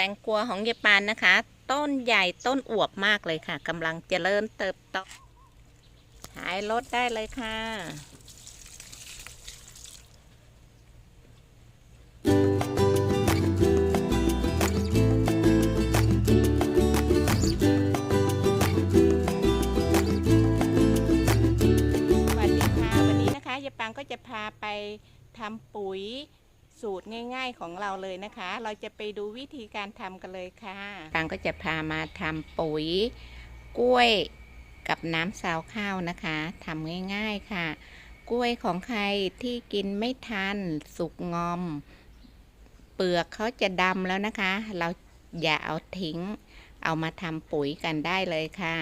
แตงกวาของยายปานนะคะ ต้นใหญ่ต้นอวบมากเลยค่ะกำลังเจริญเติบโตหายรถได้เลยค่ะสวัสดีค่ะวันนี้นะคะยายปังก็จะพาไปทำปุ๋ย สูตรง่ายๆของเราเลยนะคะ เราจะไปดูวิธีการทำกันเลยค่ะปังก็จะพามาทำปุ๋ยกล้วยกับน้ำซาวข้าวนะคะทำง่ายๆค่ะ กล้วยของใครที่กินไม่ทันสุกงอม เปลือกเขาจะดำแล้วนะคะ เราอย่าเอาทิ้ง เอามาทำปุ๋ยกันได้เลยค่ะ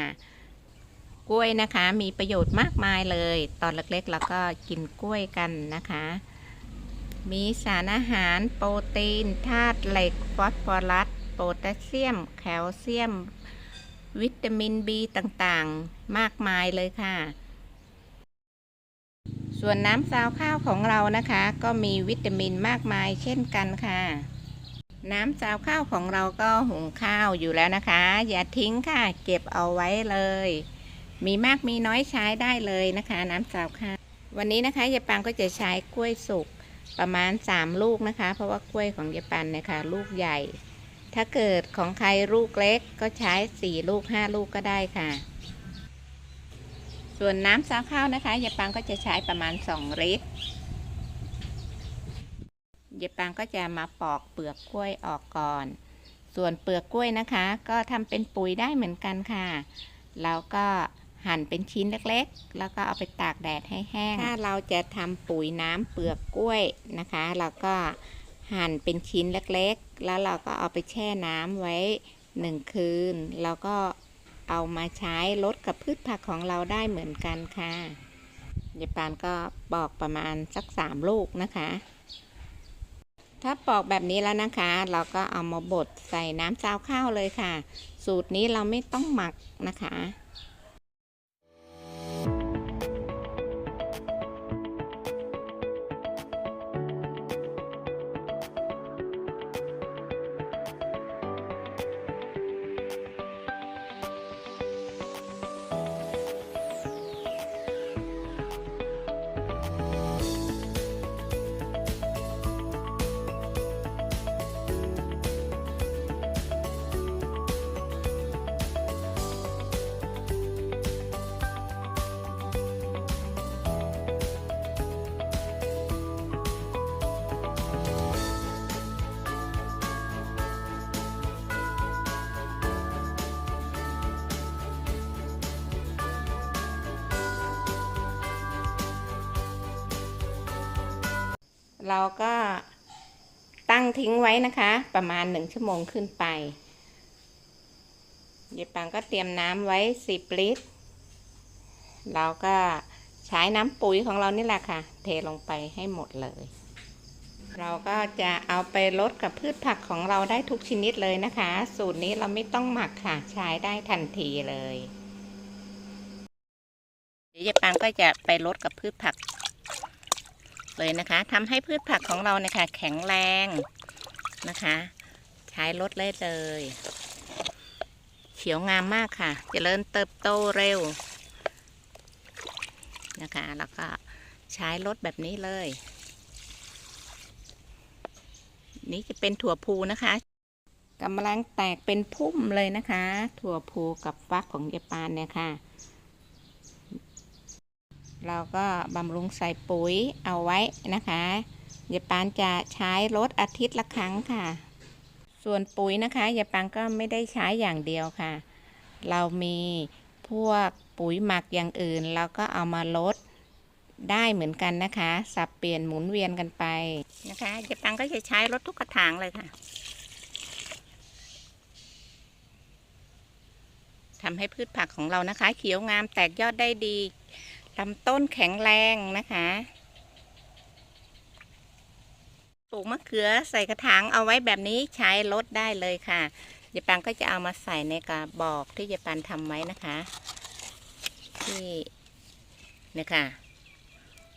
กล้วยนะคะมีประโยชน์มากมายเลย ตอนเล็กๆเราก็กินกล้วยกันนะคะ มีสารอาหารโปรตีนธาตุเหล็ก ฟอสฟอรัส โพแทสเซียม แคลเซียม วิตามิน B ต่างๆ มากมายเลยค่ะ ส่วนน้ำซาวข้าวของเรานะคะ ก็มีวิตามินมากมายเช่นกันค่ะ น้ำซาวข้าวของเราก็หุงข้าวอยู่แล้วนะคะ อย่าทิ้งค่ะ เก็บเอาไว้เลย มีมากมีน้อยใช้ได้เลยนะคะ น้ำซาวข้าววันนี้นะคะยายปังก็จะใช้กล้วยสุก ประมาณ 3 ลูกนะคะ เพราะว่ากล้วยของยายปันเนี่ยค่ะลูกใหญ่ ถ้าเกิดของใครลูกเล็กก็ใช้ 4 ลูก 5 ลูกก็ได้ค่ะ ส่วนน้ำซาวข้าวนะคะยายปังก็จะใช้ประมาณ 2 ลิตรยายปังก็จะมาปอกเปลือกกล้วยออกก่อน ส่วนเปลือกกล้วยนะคะ ก็ทำเป็นปุ๋ยได้เหมือนกันค่ะ แล้วก็ หั่นเป็นชิ้นเล็กๆ แล้วก็เอาไปตากแดดให้แห้ง ถ้าเราจะทำปุ๋ยน้ำเปลือกกล้วยนะคะ เราก็หั่นเป็นชิ้นเล็กๆ แล้วเราก็เอาไปแช่น้ำไว้หนึ่งคืน แล้วก็เอามาใช้ลดกับพืชผักของเราได้เหมือนกันค่ะยายปานก็ปอกประมาณสักสามลูกนะคะ ถ้าปอกแบบนี้แล้วนะคะ เราก็เอามาบดใส่น้ำซาวข้าวเลยค่ะ สูตรนี้เราไม่ต้องหมักนะคะ เราก็ตั้งทิ้งไว้นะคะ ประมาณหนึ่งชั่วโมงขึ้นไปยายปังก็เตรียมน้ำไว้สิบลิตร เราก็ใช้น้ำปุ๋ยของเรานี่แหละค่ะ เทลงไปให้หมดเลย เราก็จะเอาไปลดกับพืชผักของเราได้ทุกชนิดเลยนะคะ สูตรนี้เราไม่ต้องหมักค่ะ ใช้ได้ทันทีเลยเดี๋ยวยายปังก็จะไปลดกับพืชผัก เลยนะคะทำให้พืชผักของเรานี่ยค่ะแข็งแรงนะคะ ใช้ลดเลยเลย เขียวงามมากค่ะจเจริญเติบโตเร็วนะคะ แล้วก็ใช้ลดแบบนี้เลย นี่จะเป็นถั่วพูนะคะกำลังแตกเป็นพุ่มเลยนะคะ ถั่วพูกับฟักของเยปานเนี่ยค่ะ เราก็บำรุงใส่ปุ๋ยเอาไว้นะคะยายปานจะใช้รถอาทิตย์ละครั้งค่ะ ส่วนปุ๋ยนะคะยายปานก็ไม่ได้ใช้อย่างเดียวค่ะ เรามีพวกปุ๋ยหมักอย่างอื่นเราก็เอามาลดได้เหมือนกันนะคะ สับเปลี่ยนหมุนเวียนกันไปนะคะยายปานก็จะใช้รถทุกกระถางเลยค่ะทำให้พืชผักของเรานะคะ เขียวงามแตกยอดได้ดี ลำต้นแข็งแรงนะคะปลูกมะเขือใส่กระถางเอาไว้แบบนี้ใช้ลดได้เลยค่ะยายปังก็จะเอามาใส่ในกระบอกที่ยายปันทำไว้นะคะ ที่เนี่ยค่ะ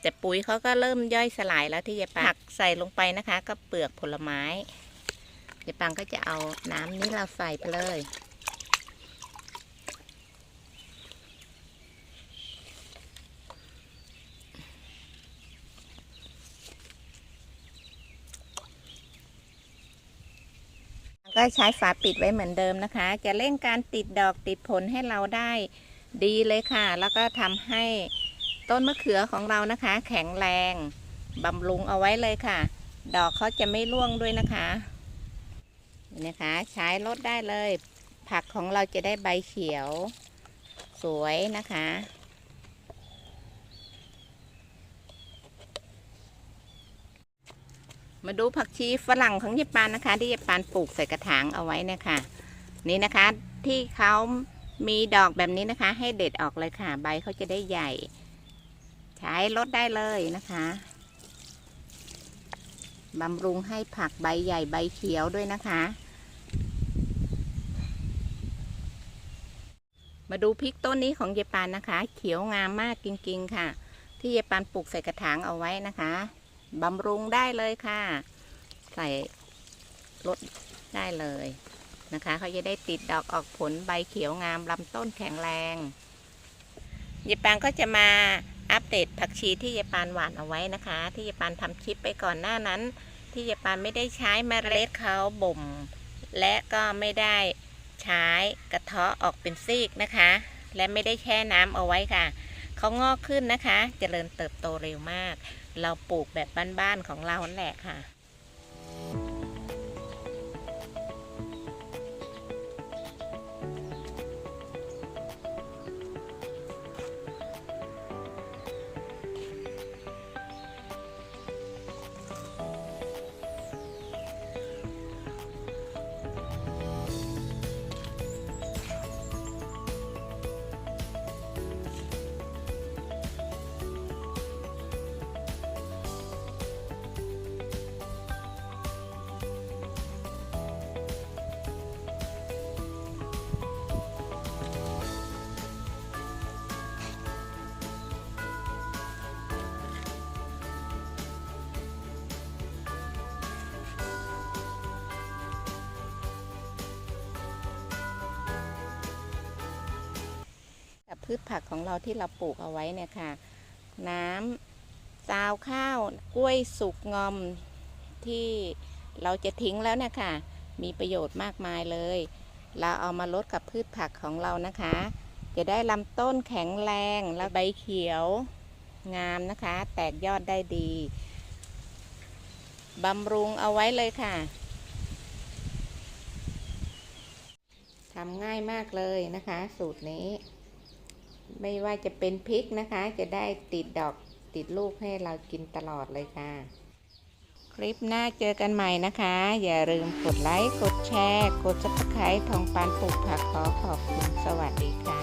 แต่ปุ๋ยเขาก็เริ่มย่อยสลายแล้วที่ยายปังผักใส่ลงไปนะคะ ก็เปลือกผลไม้เดี๋ยปังก็จะเอาน้ำนี้เราใส่ไปเลย ก็ใช้ฝาปิดไว้เหมือนเดิมนะคะ จะเร่งการติดดอกติดผลให้เราได้ดีเลยค่ะ แล้วก็ทำให้ต้นมะเขือของเรานะคะ แข็งแรงบำรุงเอาไว้เลยค่ะ ดอกเขาจะไม่ร่วงด้วยนะคะนี่นะคะ ใช้ลดได้เลย ผักของเราจะได้ใบเขียว สวยนะคะ มาดูผักชีฝรั่งของญี่ปุ่นนะคะ ที่ญี่ปุ่นปลูกใส่กระถางเอาไว้นี่ยค่ะนี่นะคะ ที่เขามีดอกแบบนี้นะคะ ให้เด็ดออกเลยค่ะ ใบเขาจะได้ใหญ่ ใช้ลดได้เลยนะคะบำรุงให้ผักใบใหญ่ใบเขียวด้วยนะคะ มาดูพริกต้นนี้ของเยปานนะคะ เขียวงามมากจริงๆค่ะ ที่เยปานปลูกใส่กระถางเอาไว้นะคะ บำรุงได้เลยค่ะ ใส่ลดได้เลยนะคะเขาจะได้ติดดอกออกผลใบเขียวงามลำต้นแข็งแรงเยปานก็จะมาอัปเดตผักชีที่เยปานหว่านเอาไว้นะคะ ที่เยปานทำคลิปไปก่อนหน้านั้น ที่เยปานไม่ได้ใช้เมล็ดเขาบ่ม และก็ไม่ได้ใช้กระเทาะออกเป็นซีกนะคะ และไม่ได้แช่น้ำเอาไว้ค่ะ เขางอกขึ้นนะคะ เจริญเติบโตเร็วมาก เราปลูกแบบบ้านๆของเราแหละค่ะ พืชผักของเราที่เราปลูกเอาไว้เนี่ยค่ะ น้ำซาวข้าวกล้วยสุกงอมที่เราจะทิ้งแล้วเนี่ยค่ะมีประโยชน์มากมายเลย เราเอามาลดกับพืชผักของเรานะคะ จะได้ลำต้นแข็งแรงและใบเขียวงามนะคะ แตกยอดได้ดีบำรุงเอาไว้เลยค่ะทำง่ายมากเลยนะคะ สูตรนี้ ไม่ว่าจะเป็นพริกนะคะ จะได้ติดดอกติดลูกให้เรากินตลอดเลยค่ะ คลิปหน้าเจอกันใหม่นะคะ อย่าลืมกดไลค์ กดแชร์ กดซับสไครต์ทองปานปลูกผักขอขอบคุณสวัสดีค่ะ